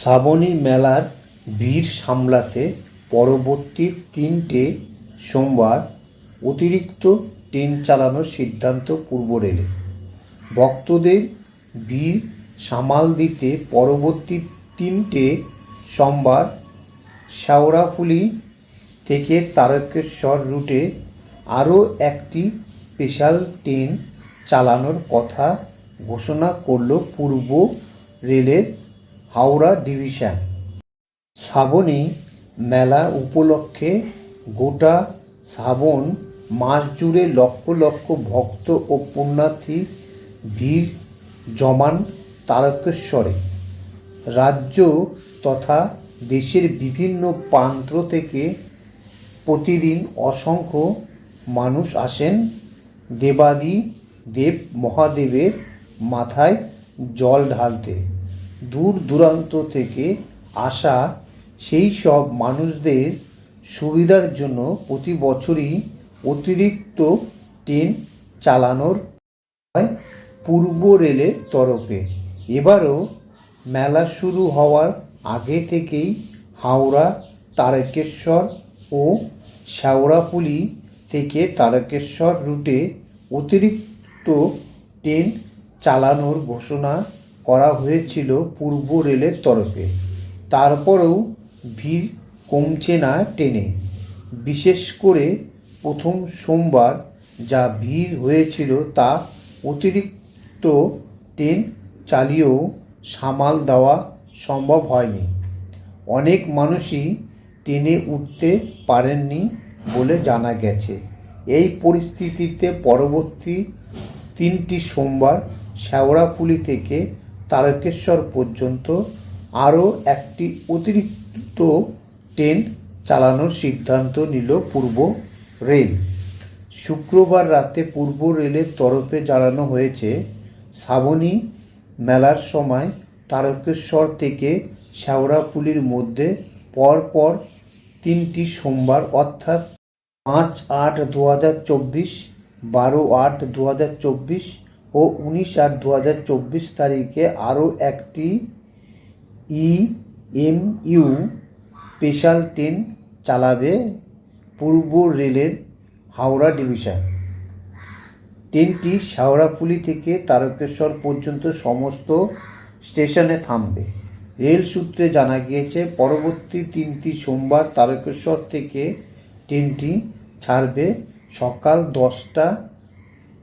শ্রাবণী মেলার ভিড় সামলাতে পরবর্তী তিনটে সোমবার অতিরিক্ত ট্রেন চালানোর সিদ্ধান্ত পূর্ব রেলের ভক্তদের ভিড় সামাল দিতে পরবর্তী তিনটে সোমবার শেওড়াফুলি থেকে তারকেশ্বর রুটে আরও একটি স্পেশাল ট্রেন চালানোর কথা ঘোষণা করল পূর্ব রেলের হাওড়া ডিভিশন। শ্রাবণী মেলা উপলক্ষে গোটা শ্রাবণ মাস জুড়ে লক্ষ লক্ষ ভক্ত ও পুণ্যার্থী ভিড় জমান তারকেশ্বরে। রাজ্য তথা দেশের বিভিন্ন প্রান্ত থেকে প্রতিদিন অসংখ্য মানুষ আসেন। দেবাদি দেব মহাদেবের মাথায় জল ঢালতে। দূর দূরান্ত থেকে আসা সেই সব মানুষদের সুবিধার জন্য প্রতি বছরই অতিরিক্ত ট্রেন চালানোর হয় পূর্ব রেলের তরফে। এবারও মেলা শুরু হওয়ার আগে থেকেই হাওড়া, তারকেশ্বর ও শেওড়াফুলি থেকে তারকেশ্বর রুটে অতিরিক্ত ট্রেন চালানোর ঘোষণা করা হয়েছিল পূর্ব রেলের তরফে। তারপরেও ভিড় কমছে না ট্রেনে বিশেষ করে প্রথম সোমবার যা ভিড় হয়েছিল তা অতিরিক্ত ট্রেন চালিয়েও সামাল দেওয়া সম্ভব হয়নি। অনেক মানুষই ট্রেনে উঠতে পারেননি বলে জানা গেছে। এই পরিস্থিতিতে পরবর্তী তিনটি সোমবার শেওড়াফুলি থেকে তারকেশ্বর পর্যন্ত আরও একটি অতিরিক্ত ট্রেন চালানোর সিদ্ধান্ত নিল পূর্ব রেল। শুক্রবার রাতে পূর্ব রেলের তরফে জানানো হয়েছে, শ্রাবণী মেলার সময় তারকেশ্বর থেকে শেওড়াফুলির মধ্যে পরপর তিনটি সোমবার অর্থাৎ পাঁচ আট দু হাজার চব্বিশ, বারো আট দু হাজার চব্বিশ ও উনিশ আট দু হাজার চব্বিশ তারিখে আরও একটি E M U special train চালাবে পূর্ব রেলের হাওড়া ডিভিশন। ট্রেনটি শেওড়াফুলি থেকে তারকেশ্বর পর্যন্ত সমস্ত স্টেশনে থামবে। রেল সূত্রে জানা গিয়েছে, পরবর্তী তিনটি সোমবার তারকেশ্বর থেকে ট্রেনটি ছাড়বে সকাল দশটা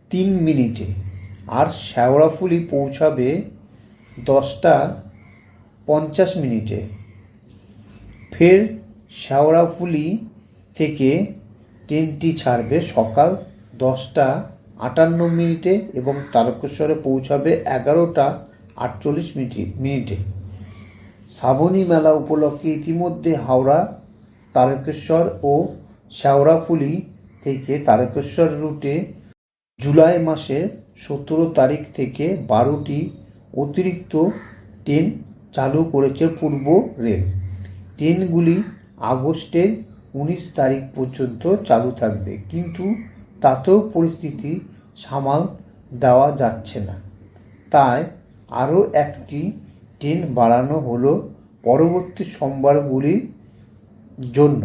তিন মিনিটে। আর শেওড়াফুলি পৌঁছাবে দশটা পঞ্চাশ মিনিটে। ফের শেওড়াফুলি থেকে ট্রেনটি ছাড়বে সকাল দশটা আটান্ন মিনিটে এবং তারকেশ্বরে পৌঁছাবে এগারোটা আটচল্লিশ মিনিটে মিনিটে। শ্রাবণী মেলা উপলক্ষে ইতিমধ্যে হাওড়া, তারকেশ্বর ও শেওড়াফুলি থেকে তারকেশ্বর রুটে জুলাই মাসের সতেরো তারিখ থেকে বারোটি অতিরিক্ত ট্রেন চালু করেছে পূর্ব রেল। ট্রেনগুলি আগস্টের উনিশ তারিখ পর্যন্ত চালু থাকবে, কিন্তু তাতেও পরিস্থিতি সামাল দেওয়া যাচ্ছে না। তাই আরও একটি ট্রেন বাড়ানো হলো পরবর্তী সোমবারগুলির জন্য।